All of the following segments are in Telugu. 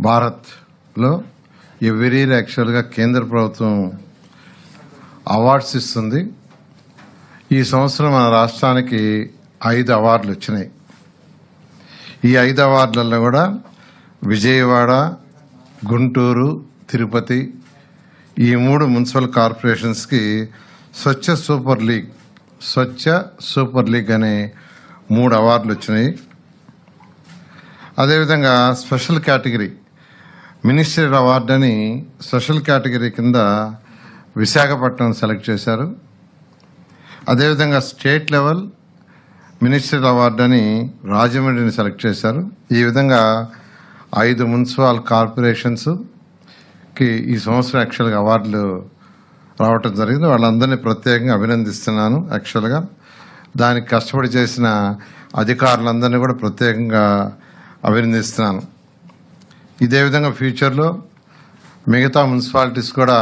భారత్లో ఎవ్రీ ఇయర్ యాక్చువల్గా కేంద్ర ప్రభుత్వం అవార్డ్స్ ఇస్తుంది. ఈ సంవత్సరం మన రాష్ట్రానికి ఐదు అవార్డులు వచ్చినాయి. ఈ ఐదు అవార్డులలో కూడా విజయవాడ గుంటూరు తిరుపతి ఈ మూడు municipal కార్పొరేషన్స్కి Swachh super league Swachh super league అనే మూడు అవార్డులు వచ్చినాయి. అదేవిధంగా స్పెషల్ కేటగిరీ మినిస్టర్ అవార్డు అని స్పెషల్ కేటగిరీ కింద విశాఖపట్నం సెలెక్ట్ చేశారు. అదేవిధంగా స్టేట్ లెవెల్ మినిస్టర్ అవార్డు అని రాజమండ్రిని సెలెక్ట్ చేశారు. ఈ విధంగా ఐదు మున్సిపల్ కార్పొరేషన్స్కి ఈ సంవత్సరం యాక్చువల్గా అవార్డులు రావటం జరిగింది. వాళ్ళందరినీ ప్రత్యేకంగా అభినందిస్తున్నాను యాక్చువల్గా. దానికి కష్టపడి చేసిన అధికారులందరినీ కూడా ప్రత్యేకంగా అభినందిస్తున్నాను. ఇదే విధంగా ఫ్యూచర్లో మిగతా మున్సిపాలిటీస్ కూడా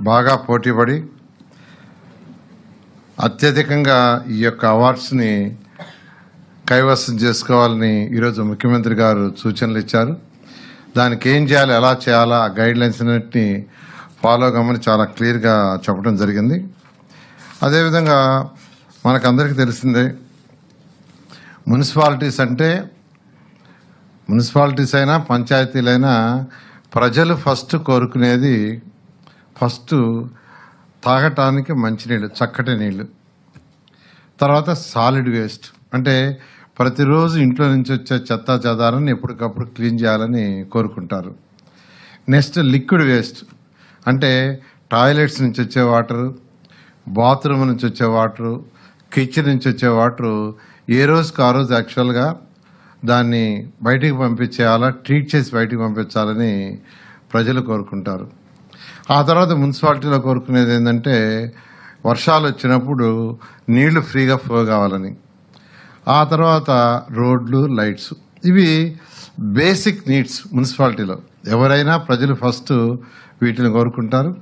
బాగా పోటీపడి అత్యధికంగా ఈ యొక్క అవార్డ్స్ని కైవసం చేసుకోవాలని ఈరోజు ముఖ్యమంత్రి గారు సూచనలు ఇచ్చారు. దానికి ఏం చేయాలి ఎలా చేయాలా ఆ గైడ్ లైన్స్ అన్నింటినీ ఫాలో కమ్మని చాలా క్లియర్గా చెప్పడం జరిగింది. అదేవిధంగా మనకందరికీ తెలిసిందే మున్సిపాలిటీస్ అంటే మున్సిపాలిటీస్ అయినా పంచాయతీలైనా ప్రజలు ఫస్ట్ కోరుకునేది ఫస్ట్ తాగటానికి మంచినీళ్ళు చక్కటి నీళ్ళు. తర్వాత సాలిడ్ వేస్ట్. అంటే ప్రతిరోజు ఇంట్లో నుంచి వచ్చే చెత్త చెదారాన్ని ఎప్పటికప్పుడు క్లీన్ చేయాలని కోరుకుంటారు. Next liquid waste. అంటే టాయిలెట్స్ నుంచి వచ్చే వాటరు బాత్రూమ్ నుంచి వచ్చే వాటరు కిచెన్ నుంచి వచ్చే వాటరు ఏ రోజుకు ఆ రోజు యాక్చువల్గా దాన్ని బయటికి పంపించేయాలా ట్రీట్ చేసి బయటికి పంపించాలని ప్రజలు కోరుకుంటారు. ఆ తర్వాత మున్సిపాలిటీలో కోరుకునేది ఏంటంటే వర్షాలు వచ్చినప్పుడు నీళ్ళు ఫ్రీగా ఫ్లో కావాలని. ఆ తర్వాత రోడ్లు లైట్స్. ఇవి బేసిక్ నీడ్స్ మున్సిపాలిటీలో. ఎవరైనా ప్రజలు ఫస్ట్ వీటిని కోరుకుంటారు.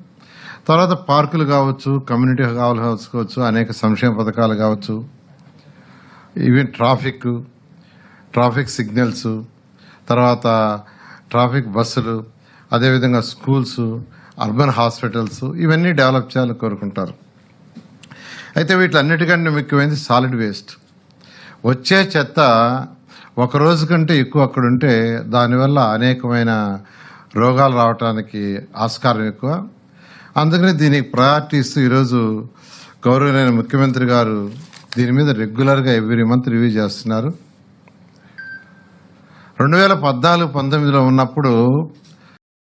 తర్వాత పార్కులు కావచ్చు కమ్యూనిటీ హాల్ కావచ్చు అనేక సంక్షేమ పథకాలు కావచ్చు. ఈవెన్ ట్రాఫిక్ ట్రాఫిక్ సిగ్నల్స్ తర్వాత ట్రాఫిక్ బస్సులు అదేవిధంగా స్కూల్స్ అర్బన్ హాస్పిటల్స్ ఇవన్నీ డెవలప్ చేయాలని కోరుకుంటారు. అయితే వీటిలన్నిటికంటే ముఖ్యమైనది సాలిడ్ వేస్ట్. వచ్చే చెత్త ఒక రోజు కంటే ఎక్కువ అక్కడ ఉంటే దానివల్ల అనేకమైన రోగాలు రావడానికి ఆస్కారం ఎక్కువ. అందుకని దీనికి ప్రయారిటీ ఇస్తూ ఈరోజు గౌరవనైన ముఖ్యమంత్రి గారు దీని మీద రెగ్యులర్గా ఎవ్రీ మంత్ రివ్యూ చేస్తున్నారు. రెండు వేల పద్నాలుగు పంతొమ్మిదిలో ఉన్నప్పుడు